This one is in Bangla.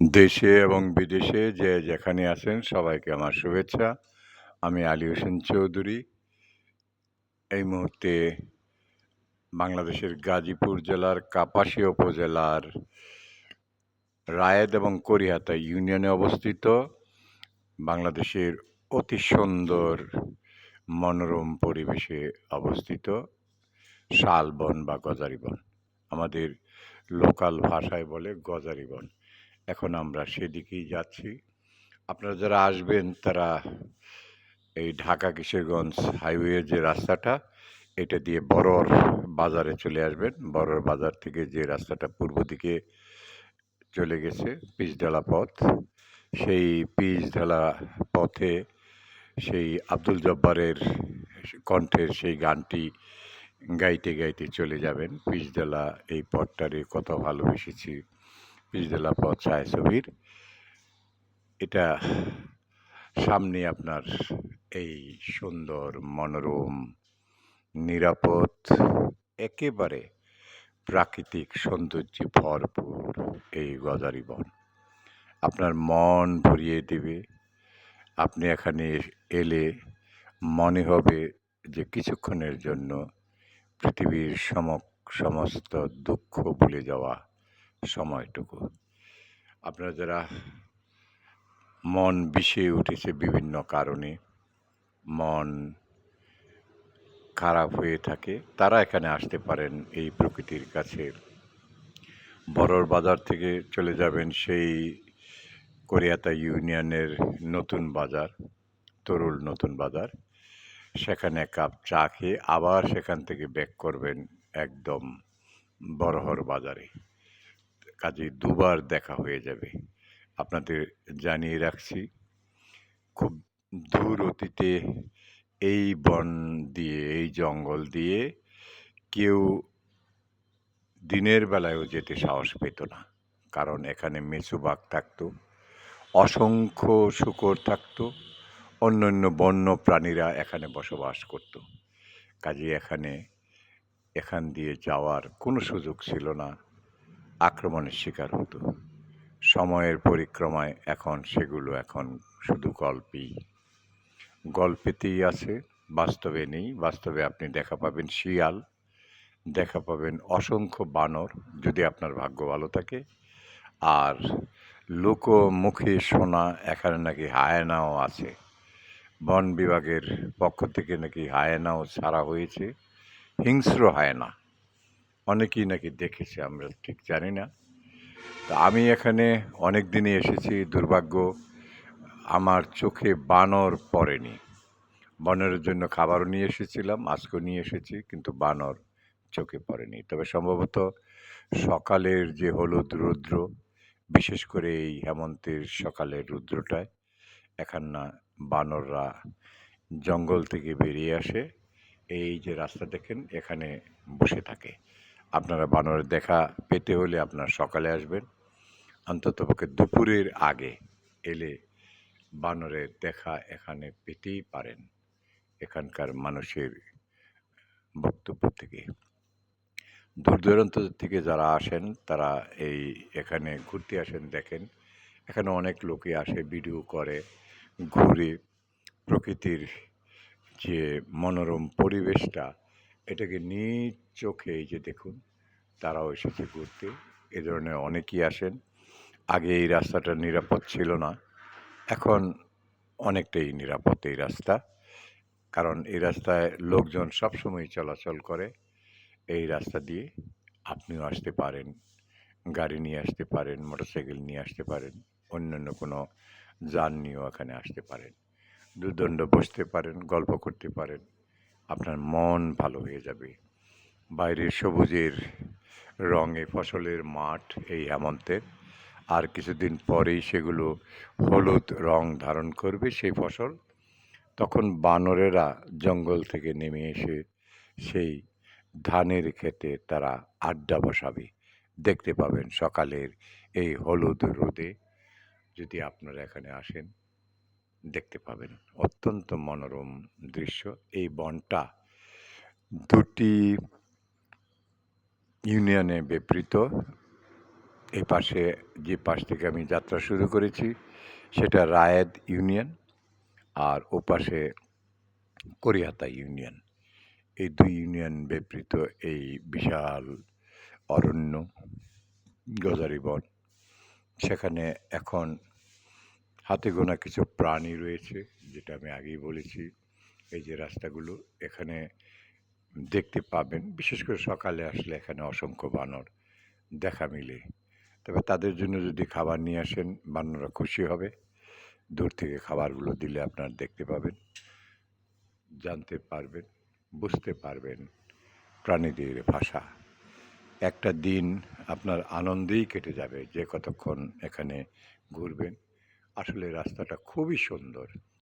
দেশে এবং বিদেশে যে যেখানে আছেন সবাইকে আমার শুভেচ্ছা। আমি আলী হোসেন চৌধুরী। এই মুহূর্তে বাংলাদেশের গাজীপুর জেলার কাপাসিয়া উপজেলার রায়েদ এবং করিহাতা ইউনিয়নে অবস্থিত বাংলাদেশের অতি সুন্দর মনোরম পরিবেশে অবস্থিত শালবন বা গজারিবন। আমাদের লোকাল ভাষায় বলে গজারিবন। এখন আমরা সেদিকেই যাচ্ছি। আপনারা যারা আসবেন, তারা এই ঢাকা কিশোরগঞ্জ হাইওয়ে যে রাস্তাটা, এটা দিয়ে বড়র বাজারে চলে আসবেন। বড়র বাজার থেকে যে রাস্তাটা পূর্ব দিকে চলে গেছে, পিচঢালা পথ। সেই পিচঢালা পথে সেই আব্দুল জব্বারের কণ্ঠের সেই গানটি গাইতে গাইতে চলে যাবেন। পিচডালা এই পথটারে কত ভালোবেসেছি। পিচডালা পথ ছায়াছবির এটা সামনে আপনার এই সুন্দর, মনোরম, নিরাপদ, একেবারে প্রাকৃতিক সৌন্দর্যে ভরপুর এই গজারি বন। আপনার মন ভরিয়ে দেবে। আপনি এখানে এলে মনে হবে যে কিছুক্ষণের জন্য পৃথিবীর সমক, সমস্ত দুঃখ ভুলে যাওয়া সময়টুকু। আপনারা যারা মন বিষে উঠেছে বিভিন্ন কারণে। মন খারাপ হয়ে থাকে। তারা এখানে আসতে পারেন এই প্রকৃতির কাছে। বড়র বাজার থেকে চলে যাবেন সেই কোরিয়াতা ইউনিয়নের নতুন বাজার, তরুল নতুন বাজার। সেখানে কাপ চা খেয়ে আবার সেখান থেকে ব্যাক করবেন একদম বড়হর বাজারে। কাজে দুবার দেখা হয়ে যাবে। আপনাদের জানিয়ে রাখছি, খুব দূর অতীতে এই বন দিয়ে, এই জঙ্গল দিয়ে কেউ দিনের বেলায়ও যেতে সাহস পেত না। কারণ এখানে মেছু বাঘ থাকতো, অসংখ্য শুকর থাকতো, অন্যান্য বন্য প্রাণীরা এখানে বসবাস করত। কাজে এখানে, এখান দিয়ে যাওয়ার কোনো সুযোগ ছিল না। আক্রমণের শিকার হতো। সময়ের পরিক্রমায় এখন সেগুলো এখন শুধু গল্পেই। গল্পেতেই আছে, বাস্তবে নেই। বাস্তবে আপনি দেখা পাবেন শিয়াল, দেখা পাবেন অসংখ্য বানর, যদি আপনার ভাগ্য ভালো থাকে। আর লোকমুখে শোনা এখানে নাকি হায়নাও আছে। বন বিভাগের পক্ষ থেকে নাকি হায়নাও ছাড়া হয়েছে। হিংস্র হায়না। অনেকেই নাকি দেখেছে, আমরা ঠিক জানি না। তো আমি এখানে অনেক দিনই এসেছি, দুর্ভাগ্য, আমার চোখে বানর পড়েনি। বানরের জন্য খাবারও নিয়ে এসেছিলাম আজকেও নিয়ে এসেছি, কিন্তু বানর চোখে পড়েনি। তবে সম্ভবত সকালের যে হলুদ রুদ্র, বিশেষ করে এই হেমন্তের সকালের রুদ্রটায়, এখান না বানররা জঙ্গল থেকে বেরিয়ে আসে। এই যে রাস্তা দেখেন, এখানে বসে থাকে। আপনারা বানরের দেখা পেতে হলে আপনার সকালে আসবেন। অন্ততপক্ষে দুপুরের আগে এলে বানরের দেখা এখানে পেতেই পারেন এখানকার মানুষের বক্তব্য থেকে। দূর দূরান্ত থেকে যারা আসেন, তারা এই এখানে ঘুরতে আসেন, দেখেন। এখানে অনেক লোকে আসে, ভিডিও করে, ঘুরে। প্রকৃতির যে মনোরম পরিবেশটা এটাকে নিজ চোখে এই যে দেখুন, তারাও এসেছে ঘুরতে। এ ধরনের অনেকেই আসেন। আগে এই রাস্তাটা নিরাপদ ছিল না। এখন অনেকটাই নিরাপদ এই রাস্তা। কারণ এই রাস্তায় লোকজন সবসময় চলাচল করে। এই রাস্তা দিয়ে আপনিও আসতে পারেন, গাড়ি নিয়ে আসতে পারেন, মোটরসাইকেল নিয়ে আসতে পারেন, অন্যান্য কোনো যান নিয়েও এখানে আসতে পারেন। দুদণ্ড বসতে পারেন, গল্প করতে পারেন। আপনার মন ভালো হয়ে যাবে। বাইরের সবুজের রঙে ফসলের মাঠ এই হেমন্তের আর কিছুদিন পরেই সেগুলো হলুদ রং ধারণ করবে সেই ফসল। তখন বানরেরা জঙ্গল থেকে নেমে এসে সেই ধানের ক্ষেতে তারা আড্ডা বসাবে। দেখতে পাবেন সকালের এই হলুদ রোদে। যদি আপনারা এখানে আসেন দেখতে পাবেন। অত্যন্ত মনোরম দৃশ্য। এই বনটা দুটি ইউনিয়নে বিবৃত। এই পাশে, যে পাশ থেকে আমি যাত্রা শুরু করেছি, সেটা রায়েদ ইউনিয়ন আর ও পাশে করিহাতা ইউনিয়ন। এই দুই ইউনিয়ন ব্যাপৃত এই বিশাল অরণ্য গজারি বন সেখানে এখন হাতে গোনা কিছু প্রাণী রয়েছে, যেটা আমি আগেই বলেছি। এই যে রাস্তাগুলো, এখানে দেখতে পাবেন। বিশেষ করে সকালে আসলে এখানে অসংখ্য বানর দেখা মিলে। তবে তাদের জন্য যদি খাবার নিয়ে আসেন, বানররা খুশি হবে। দূর থেকে খাবারগুলো দিলে আপনার দেখতে পাবেন, জানতে পারবেন, বুঝতে পারবেন প্রাণীদের ভাষা। একটা দিন আপনার আনন্দেই কেটে যাবে যে কতক্ষণ এখানে ঘুরবেন। আসলে রাস্তাটা খুবই সুন্দর।